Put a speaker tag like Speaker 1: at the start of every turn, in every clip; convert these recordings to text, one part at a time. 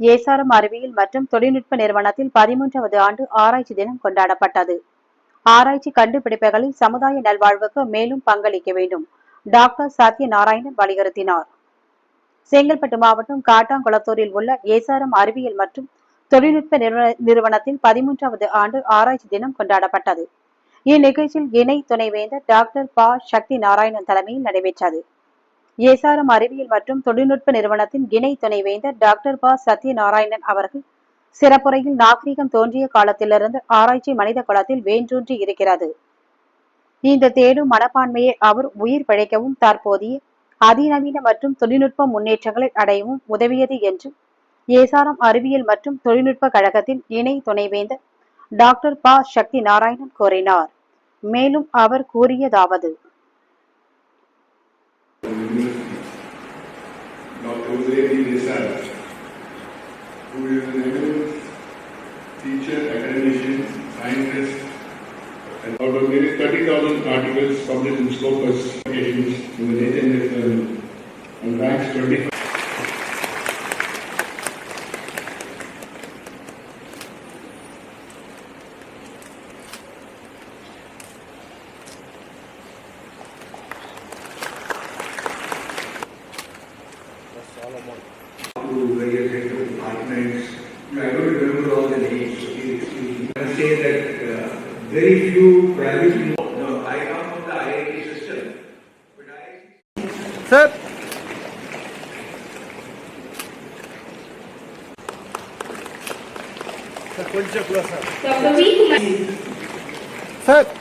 Speaker 1: ஏசாரம் அறிவியல் மற்றும் தொழில்நுட்ப நிறுவனத்தில் பதிமூன்றாவது ஆண்டு ஆராய்ச்சி தினம் கொண்டாடப்பட்டது. ஆராய்ச்சி கண்டுபிடிப்புகளில் சமுதாய நல்வாழ்வுக்கு மேலும் பங்களிக்க வேண்டும் டாக்டர் சத்யநாராயணன் வலியுறுத்தினார். செங்கல்பட்டு மாவட்டம் காட்டாங்குளத்தூரில் உள்ள ஏசாரம் அறிவியல் மற்றும் தொழில்நுட்ப நிறுவ- நிறுவனத்தில் பதிமூன்றாவது ஆண்டு ஆராய்ச்சி தினம் கொண்டாடப்பட்டது. இந்நிகழ்ச்சியில் இணை துணைவேந்தர் டாக்டர் பா. சக்தி நாராயணன் தலைமையில் நடைபெற்றது. ஏசாரம் அறிவியல் மற்றும் தொழில்நுட்ப நிறுவனத்தின் இணை துணைவேந்தர் டாக்டர் பா. சத்யநாராயணன் அவர்கள் சிறப்புரையில் நாகரிகம் தோன்றிய காலத்திலிருந்து ஆராய்ச்சி மனித குலத்தில் வேன்றூன்றி இருக்கிறது. இந்த தேடும் மனப்பான்மையை அவர் உயிர் பிழைக்கவும் தற்போதைய அதிநவீன மற்றும் தொழில்நுட்ப முன்னேற்றங்களை அடையவும் உதவியது என்று ஏசாரம் அறிவியல் மற்றும் தொழில்நுட்ப கழகத்தின் இணை துணைவேந்தர் டாக்டர் பா. சக்தி நாராயணன் கூறினார். மேலும் அவர் கூறியதாவது
Speaker 2: Desai, who is an eminent teacher, academician, scientist, and out of nearly 30,000 articles published in Scopus publications in the Journal and ranks 25.
Speaker 3: years. You know, I don't remember all the names. I can say that uh, very few privately. No, I come from the IIT system. But
Speaker 4: I... Sir.
Speaker 5: Sir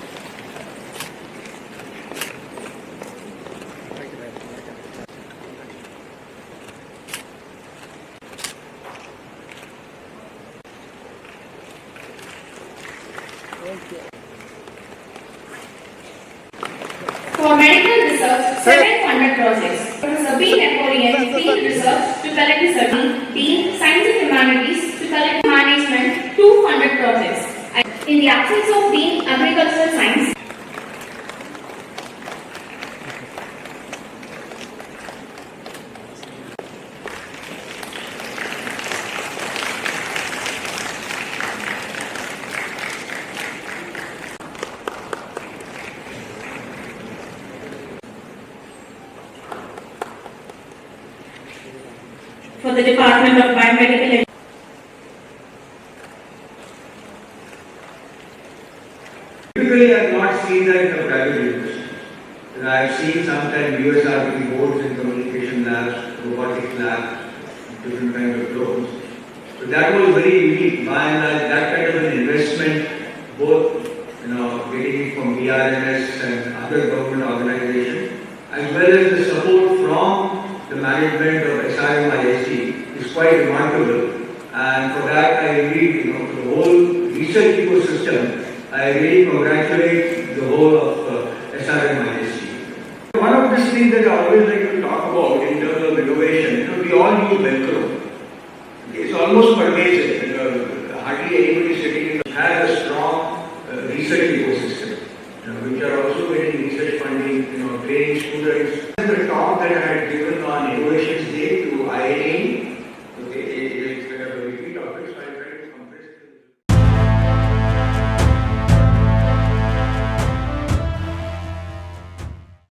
Speaker 4: For medical research, seven funded projects. Professor B. Napoleon, field research to collect research. B. Science and humanities to collect management, two funded projects. In the absence of B. Agricultural science, for the Department of Biomedical
Speaker 3: Typically, I have not seen that in the private university. And I have seen sometimes USRP boards and communication labs, robotics labs, different kinds of drones. So that was very unique. By and large, that kind of an investment, both you know, getting from BRNS and other government organizations, as well as the support from the management of SRM is quite remarkable. And for that, I really, you know, the whole research ecosystem, I really congratulate the whole of uh, SRM. One of the things that I always like to talk about in terms of innovation, you know, we all use Velcro. It's almost pervasive. You know, hardly anybody sitting in the has a strong uh, research ecosystem, you know, which are also getting research funding, you know, training students,